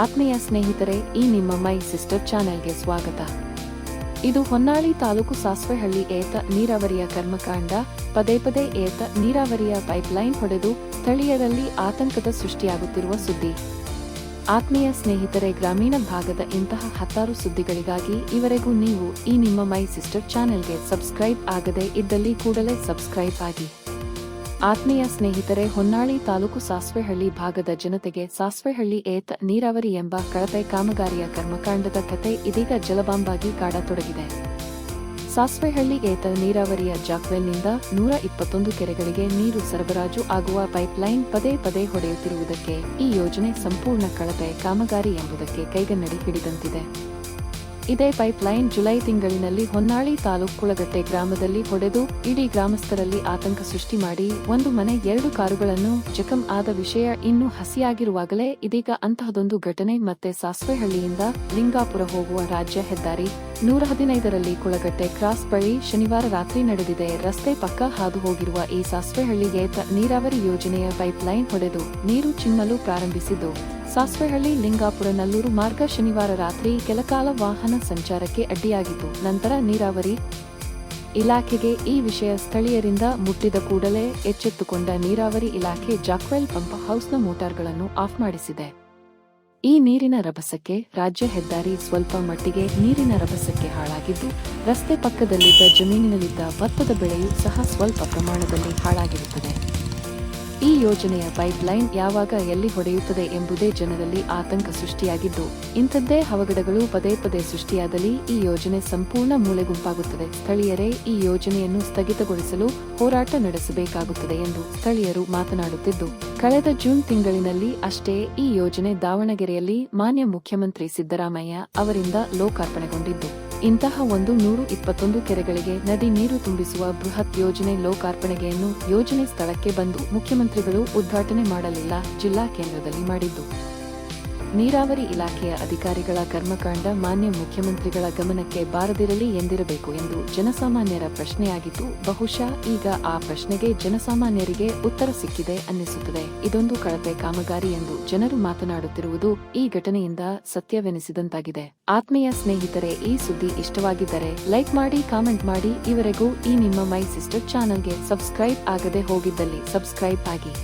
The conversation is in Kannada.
ಆತ್ಮೀಯ ಸ್ನೇಹಿತರೆ, ಈ ನಿಮ್ಮ ಮೈ ಸಿಸ್ಟರ್ ಚಾನೆಲ್ಗೆ ಸ್ವಾಗತ. ಇದು ಹೊನ್ನಾಳಿ ತಾಲೂಕು ಸಾಸ್ವೆಹಳ್ಳಿ ಏತ ನೀರಾವರಿಯ ಕರ್ಮಕಾಂಡ. ಪದೇ ಪದೇ ಏತ ನೀರಾವರಿಯ ಪೈಪ್ಲೈನ್ ಹೊಡೆದು ಸ್ಥಳೀಯರಲ್ಲಿ ಆತಂಕದ ಸೃಷ್ಟಿಯಾಗುತ್ತಿರುವ ಸುದ್ದಿ. ಆತ್ಮೀಯ ಸ್ನೇಹಿತರೆ, ಗ್ರಾಮೀಣ ಭಾಗದ ಇಂತಹ ಹತ್ತಾರು ಸುದ್ದಿಗಳಿಗಾಗಿ ಇವರೆಗೂ ನೀವು ಈ ನಿಮ್ಮ ಮೈ ಸಿಸ್ಟರ್ ಚಾನೆಲ್ಗೆ ಸಬ್ಸ್ಕ್ರೈಬ್ ಆಗದೆ ಇದ್ದಲ್ಲಿ ಕೂಡಲೇ ಸಬ್ಸ್ಕ್ರೈಬ್ ಆಗಿ. ಆತ್ಮೀಯ ಸ್ನೇಹಿತರೆ, ಹೊನ್ನಾಳಿ ತಾಲೂಕು ಸಾಸ್ವೆಹಳ್ಳಿ ಭಾಗದ ಜನತೆಗೆ ಸಾಸ್ವೆಹಳ್ಳಿ ಏತ ನೀರಾವರಿ ಎಂಬ ಕಳಪೆ ಕಾಮಗಾರಿಯ ಕರ್ಮಕಾಂಡದ ಕತೆ ಇದೀಗ ಜಲಬಾಂಬಾಗಿ ಕಾಡತೊಡಗಿದೆ. ಸಾಸ್ವೆಹಳ್ಳಿ ಏತ ನೀರಾವರಿಯ ಜಾಕ್ವೆಲ್ನಿಂದ ನೂರ ಇಪ್ಪತ್ತೊಂದು ಕೆರೆಗಳಿಗೆ ನೀರು ಸರಬರಾಜು ಆಗುವ ಪೈಪ್ಲೈನ್ ಪದೇ ಪದೇ ಹೊಡೆಯುತ್ತಿರುವುದಕ್ಕೆ ಈ ಯೋಜನೆ ಸಂಪೂರ್ಣ ಕಳಪೆ ಕಾಮಗಾರಿ ಎಂಬುದಕ್ಕೆ ಕೈಗನ್ನಡಿ ಹಿಡಿದಂತಿದೆ. ಇದೇ ಪೈಪ್ಲೈನ್ ಜುಲೈ ತಿಂಗಳಿನಲ್ಲಿ ಹೊನ್ನಾಳಿ ತಾಲೂಕು ಕುಳಗಟ್ಟೆ ಗ್ರಾಮದಲ್ಲಿ ಹೊಡೆದು, ಇಡೀ ಗ್ರಾಮಸ್ಥರಲ್ಲಿ ಆತಂಕ ಸೃಷ್ಟಿ ಮಾಡಿ, ಒಂದು ಮನೆ, ಎರಡು ಕಾರುಗಳನ್ನು ಜಖಂ ಆದ ವಿಷಯ ಇನ್ನೂ ಹಸಿಯಾಗಿರುವಾಗಲೇ ಇದೀಗ ಅಂತಹದೊಂದು ಘಟನೆ ಮತ್ತೆ ಸಾಸ್ವೆಹಳ್ಳಿಯಿಂದ ಲಿಂಗಾಪುರ ಹೋಗುವ ರಾಜ್ಯ ಹೆದ್ದಾರಿ. ನೂರ ಹದಿನೈದರಲ್ಲಿ ಕುಳಗಟ್ಟೆ ಕ್ರಾಸ್ ಬಳಿ ಶನಿವಾರ ರಾತ್ರಿ ನಡೆದಿದೆ. ರಸ್ತೆ ಪಕ್ಕ ಹಾದು ಹೋಗಿರುವ ಈ ಸಾಸ್ವೆಹಳ್ಳಿಗೆ ನೀರಾವರಿ ಯೋಜನೆಯ ಪೈಪ್ಲೈನ್ ಹೊಡೆದು ನೀರು ಚಿಮ್ಮಲು ಪ್ರಾರಂಭಿಸಿದ್ದು. ಸಾಸ್ವೆಹಳ್ಳಿ ಲಿಂಗಾಪುರ ನಲ್ಲೂರು ಮಾರ್ಗ ಶನಿವಾರ ರಾತ್ರಿ ಕೆಲಕಾಲ ವಾಹನ ಸಂಚಾರಕ್ಕೆ ಅಡ್ಡಿಯಾಗಿತ್ತು. ನಂತರ ನೀರಾವರಿ ಇಲಾಖೆಗೆ ಈ ವಿಷಯ ಸ್ಥಳೀಯರಿಂದ ಮುಟ್ಟಿದ ಕೂಡಲೇ ಎಚ್ಚೆತ್ತುಕೊಂಡ ನೀರಾವರಿ ಇಲಾಖೆ ಜಾಕ್ವೆಲ್ ಪಂಪ್ ಹೌಸ್ನ ಮೋಟಾರ್ಗಳನ್ನು ಆಫ್ ಮಾಡಿಸಿದೆ. ಈ ನೀರಿನ ರಭಸಕ್ಕೆ ರಾಜ್ಯ ಹೆದ್ದಾರಿ ಸ್ವಲ್ಪ ಮಟ್ಟಿಗೆ ನೀರಿನ ರಭಸಕ್ಕೆ ಹಾಳಾಗಿದ್ದು, ರಸ್ತೆ ಪಕ್ಕದಲ್ಲಿದ್ದ ಜಮೀನಿನಲ್ಲಿದ್ದ ಭತ್ತದ ಬೆಳೆಯೂ ಸಹ ಸ್ವಲ್ಪ ಪ್ರಮಾಣದಲ್ಲಿ ಹಾಳಾಗಿರುತ್ತದೆ. ಈ ಯೋಜನೆಯ ಪೈಪ್ಲೈನ್ ಯಾವಾಗ ಎಲ್ಲಿ ಹೊಡೆಯುತ್ತದೆ ಎಂಬುದೇ ಜನರಲ್ಲಿ ಆತಂಕ ಸೃಷ್ಟಿಯಾಗಿದ್ದು, ಇಂಥದ್ದೇ ಅವಘಡಗಳು ಪದೇ ಪದೇ ಸೃಷ್ಟಿಯಾದಲ್ಲಿ ಈ ಯೋಜನೆ ಸಂಪೂರ್ಣ ಮೂಲೆಗುಂಪಾಗುತ್ತದೆ. ಸ್ಥಳೀಯರೇ ಈ ಯೋಜನೆಯನ್ನು ಸ್ಥಗಿತಗೊಳಿಸಲು ಹೋರಾಟ ನಡೆಸಬೇಕಾಗುತ್ತದೆ ಎಂದು ಸ್ಥಳೀಯರು ಮಾತನಾಡುತ್ತಿದ್ದು, ಕಳೆದ ಜೂನ್ ತಿಂಗಳಿನಲ್ಲಿ ಅಷ್ಟೇ ಈ ಯೋಜನೆ ದಾವಣಗೆರೆಯಲ್ಲಿ ಮಾನ್ಯ ಮುಖ್ಯಮಂತ್ರಿ ಸಿದ್ದರಾಮಯ್ಯ ಅವರಿಂದ ಲೋಕಾರ್ಪಣೆಗೊಂಡಿದ್ದು. ಇಂತಹ ಒಂದು ನೂರು ಇಪ್ಪತ್ತೊಂದು ಕೆರೆಗಳಿಗೆ ನದಿ ನೀರು ತುಂಬಿಸುವ ಬೃಹತ್ ಯೋಜನೆ ಲೋಕಾರ್ಪಣೆಗೆಯನ್ನು ಯೋಜನೆ ಸ್ಥಳಕ್ಕೆ ಬಂದು ಮುಖ್ಯಮಂತ್ರಿಗಳು ಉದ್ಘಾಟನೆ ಮಾಡಲಿಲ್ಲ, ಜಿಲ್ಲಾ ಕೇಂದ್ರದಲ್ಲಿ ಮಾಡಿದ್ದು. ನೀರಾವರಿ ಇಲಾಖೆಯ ಅಧಿಕಾರಿಗಳ ಕರ್ಮಕಾಂಡ ಮಾನ್ಯ ಮುಖ್ಯಮಂತ್ರಿಗಳ ಗಮನಕ್ಕೆ ಬಾರದಿರಲಿ ಎಂದಿರಬೇಕು ಎಂದು ಜನಸಾಮಾನ್ಯರ ಪ್ರಶ್ನೆಯಾಗಿದ್ದು, ಬಹುಶಃ ಈಗ ಆ ಪ್ರಶ್ನೆಗೆ ಜನಸಾಮಾನ್ಯರಿಗೆ ಉತ್ತರ ಸಿಕ್ಕಿದೆ ಅನ್ನಿಸುತ್ತದೆ. ಇದೊಂದು ಕಳಪೆ ಕಾಮಗಾರಿ ಎಂದು ಜನರು ಮಾತನಾಡುತ್ತಿರುವುದು ಈ ಘಟನೆಯಿಂದ ಸತ್ಯವೆನಿಸಿದಂತಾಗಿದೆ. ಆತ್ಮೀಯ ಸ್ನೇಹಿತರೆ, ಈ ಸುದ್ದಿ ಇಷ್ಟವಾಗಿದ್ದರೆ ಲೈಕ್ ಮಾಡಿ, ಕಾಮೆಂಟ್ ಮಾಡಿ. ಇವರೆಗೂ ಈ ನಿಮ್ಮ ಮೈ ಸಿಸ್ಟರ್ ಚಾನೆಲ್ಗೆ ಸಬ್ಸ್ಕ್ರೈಬ್ ಆಗದೆ ಹೋಗಿದ್ದಲ್ಲಿ ಸಬ್ಸ್ಕ್ರೈಬ್ ಆಗಿ.